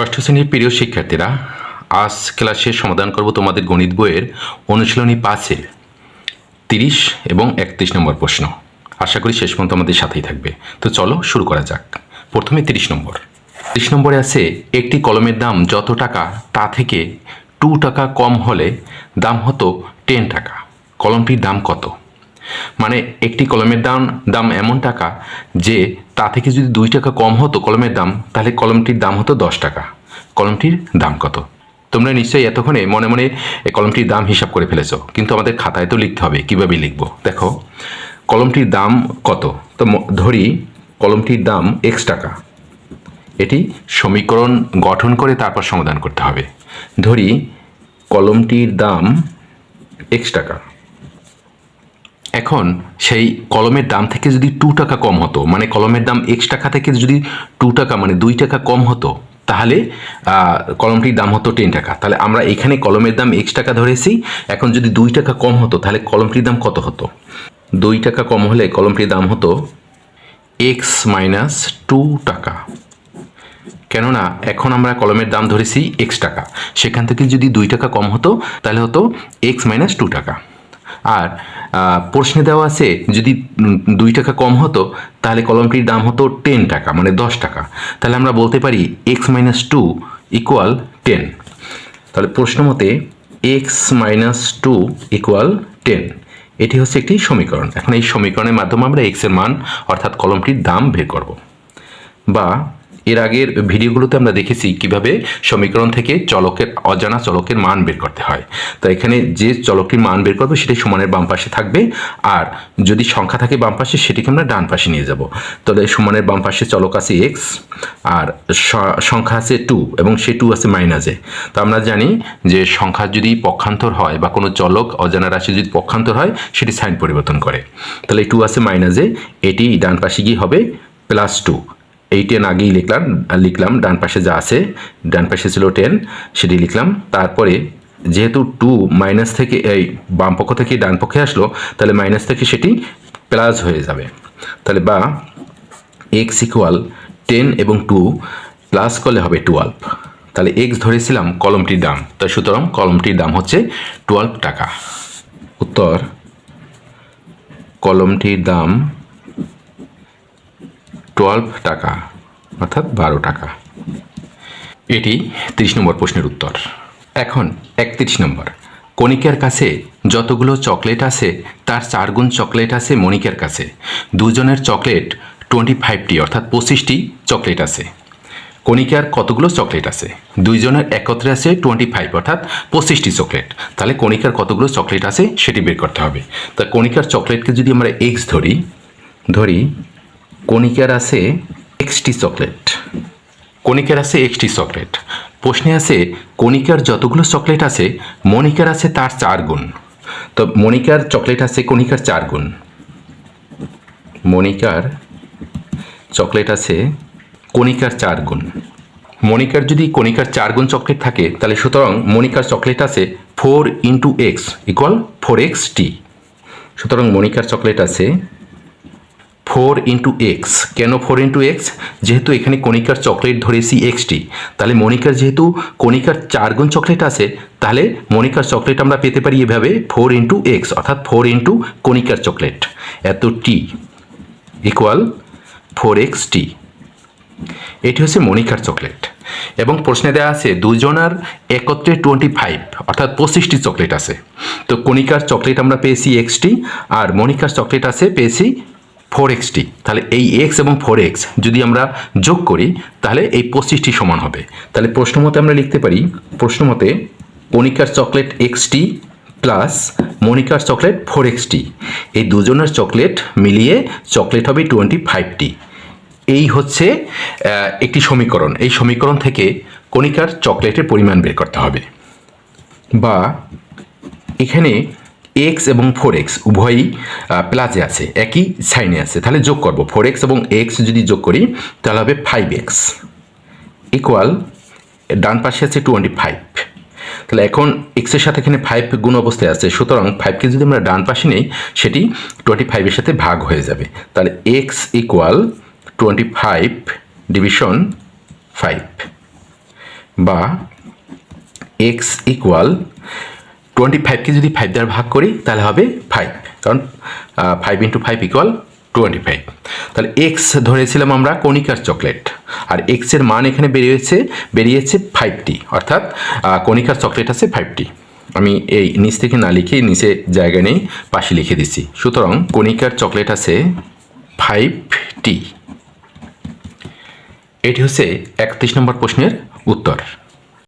ষষ্ঠ শ্রেণির প্রিয় শিক্ষার্থীরা, আজ ক্লাসে সমাধান করব তোমাদের গণিত বইয়ের অনুশীলনী পাঁচের তিরিশ এবং একত্রিশ নম্বর প্রশ্ন। আশা করি শেষ পর্যন্ত আমাদের সাথেই থাকবে। তো চলো শুরু করা যাক। প্রথমে তিরিশ নম্বর। তিরিশ নম্বরে আছে, একটি কলমের দাম যত টাকা, তা থেকে টু টাকা কম হলে দাম হতো টেন টাকা। কলমটির দাম কত? মানে একটি কলমের দাম দাম এমন টাকা যে তা থেকে যদি দুই টাকা কম হতো কলমের দাম, তাহলে কলমটির দাম হতো দশ টাকা। কলমটির দাম কত? তোমরা নিশ্চয়ই এতক্ষণে মনে মনে কলমটির দাম হিসাব করে ফেলেছো, কিন্তু আমাদের খাতায় তো লিখতে হবে, কীভাবে লিখব? দেখো, কলমটির দাম কত? তো ধরি, কলমটির দাম এক্স টাকা। এটি সমীকরণ গঠন করে তারপর সমাধান করতে হবে। ধরি, কলমটির দাম এক্স টাকা। এখন সেই কলমের দাম থেকে যদি টু টাকা কম হতো মানে কলমের দাম এক্স টাকা থেকে যদি টু টাকা মানে দুই টাকা কম হতো, তাহলে কলমটির দাম হতো টেন টাকা। তাহলে আমরা এখানে কলমের দাম এক্স টাকা ধরেছি, এখন যদি দুই টাকা কম হতো, তাহলে কলমটির দাম কত হতো? দুই টাকা কম হলে কলমটির দাম হতো এক্স মাইনাস টু টাকা। কেননা, এখন আমরা কলমের দাম ধরেছি এক্স টাকা। সেখান থেকে যদি দুই টাকা কম হতো, তাহলে হতো এক্স মাইনাস টু টাকা। আর প্রশ্নে দেওয়া আছে, যদি দুই টাকা কম হতো, তাহলে কলমটির দাম হতো টেন টাকা মানে দশ টাকা। তাহলে আমরা বলতে পারি X minus two equal ten তাহলে প্রশ্ন মতে X minus two equal ten এটি হচ্ছে একটি সমীকরণ। এখন এই সমীকরণের মাধ্যমে আমরা এক্সের মান, অর্থাৎ কলমটির দাম বের করব। বা এর আগের ভিডিওগুলোতে আমরা দেখেছি কীভাবে সমীকরণ থেকে চলকের অজানা চলকের মান বের করতে হয়। তো এখানে যে চলকটির মান বের করবে সেটি সমানের বাম পাশে থাকবে আর যদি সংখ্যা থাকে বাম পাশে সেটিকে আমরা ডান পাশে নিয়ে যাব। তাহলে সমানের বাম পাশে চলক আছে এক্স আর সংখ্যা আছে টু এবং সে টু আছে মাইনাসে তো আমরা জানি যে সংখ্যা যদি পক্ষান্তর হয় বা কোনো চলক অজানা রাশি যদি পক্ষান্তর হয় সেটি সাইন পরিবর্তন করে। তাহলে টু আছে মাইনাসে এটি ডান পাশে গিয়ে হবে প্লাস টু এই টেন আগেই লিখলাম লিখলাম ডান পাশে যা আছে, ডান পাশে ছিল টেন সেটি লিখলাম। তারপরে যেহেতু টু মাইনাস থেকে, এই বাম পক্ষ থেকে ডান পক্ষে আসলো, তাহলে মাইনাস থেকে সেটি প্লাস হয়ে যাবে। তাহলে বা এক্স ইকুয়াল টেন এবং টু প্লাস করলে হবে টুয়েলভ তাহলে এক্স ধরেছিলাম কলমটির দাম। তাই সুতরাং কলমটির দাম হচ্ছে টুয়েলভ টাকা। উত্তর, কলমটির দাম টুয়েলভ টাকা, অর্থাৎ বারো টাকা। এটি তিরিশ নম্বর প্রশ্নের উত্তর। এখন একত্রিশ নম্বর। কণিকার কাছে যতগুলো চকলেট আছে, তার চার গুণ চকলেট আছে মণিকার কাছে। দুজনের চকলেট টোয়েন্টি ফাইভটি অর্থাৎ পঁচিশটি চকলেট আছে। কণিকার কতগুলো চকলেট আছে? দুইজনের একত্রে আছে টোয়েন্টি ফাইভ অর্থাৎ পঁচিশটি চকলেট। তাহলে কণিকার কতগুলো চকলেট আছে সেটি বের করতে হবে। তা কণিকার চকলেটকে যদি আমরা এক্স ধরি ধরি কণিকার আছে এক্সটি চকলেট কণিকার আছে এক্সটি চকলেট প্রশ্নে আছে, কণিকার যতগুলো চকলেট আছে, মণিকার আছে তার চার গুণ। তো মণিকার চকলেট আছে, কণিকার চার গুণ। মণিকার চকলেট আছে, কণিকার চার গুণ। মণিকার যদি কণিকার চার গুণ চকলেট থাকে, তাহলে সুতরাং মণিকার চকলেট আছে four into X equal four X টি সুতরাং মণিকার চকলেট আছে ফোর ইন্টু এক্স। কেন ফোর ইন্টু এক্স? যেহেতু এখানে কণিকার চকলেট ধরেছি এক্সটি। তাহলে মণিকার যেহেতু কণিকার চার গুণ চকলেট আছে, তাহলে মণিকার চকলেট আমরা পেতে পারি এভাবে ফোর ইন্টু এক্স, অর্থাৎ ফোর ইন্টু কণিকার চকলেট। এত টি ইকুয়াল ফোর এক্স টি এটি হচ্ছে মণিকার চকলেট। এবং প্রশ্নে দেওয়া আছে, দুজনার একত্রে টোয়েন্টি ফাইভ অর্থাৎ পঁচিশটি চকলেট আছে। তো কণিকার চকলেট আমরা পেয়েছি এক্সটি, আর মণিকার চকলেট আছে, পেয়েছি ফোর এক্সটি তাহলে এই এক্স এবং ফোর এক্স যদি আমরা যোগ করি, তাহলে এই পঁচিশটি সমান হবে। তাহলে প্রশ্ন মতে আমরা লিখতে পারি, প্রশ্ন মতে কণিকার চকলেট এক্সটি প্লাস মণিকার চকলেট ফোর এক্সটি এই দুজনের চকলেট মিলিয়ে চকলেট হবে টোয়েন্টি ফাইভটি এই হচ্ছে একটি সমীকরণ। এই সমীকরণ থেকে কণিকার চকলেটের পরিমাণ বের করতে হবে। বা এখানে এক্স এবং ফোর এক্স উভয়ই প্লাসে আছে, একই সাইনে আছে। তাহলে যোগ করব ফোর এক্স এবং এক্স যদি যোগ করি, তাহলে হবে ফাইভ এক্স ইকুয়াল ডান পাশে আছে টোয়েন্টি ফাইভ তাহলে এখন এক্সের সাথে এখানে ফাইভ গুণ অবস্থায় আছে, সুতরাং ফাইভকে যদি আমরা ডান পাশে নেই, সেটি টোয়েন্টি ফাইভের সাথে ভাগ হয়ে যাবে। তাহলে X equal twenty five division five বা এক্স ইকুয়াল টোয়েন্টি ফাইভকে যদি ফাইভ দ্বারা ভাগ করি, তাহলে হবে ফাইভ কারণ five into five equal twenty five তাহলে এক্স ধরেছিলাম আমরা কণিকার চকলেট আর এক্সের মান এখানে বেরিয়েছে বেরিয়েছে ফাইভটি অর্থাৎ কণিকার চকলেট আছে ফাইভটি আমি এই নিচ থেকে না লিখে, নিচে জায়গা নেই, পাশে লিখে দিচ্ছি। সুতরাং কণিকার চকলেট আছে ফাইভটি এটি হচ্ছে একত্রিশ নম্বর প্রশ্নের উত্তর।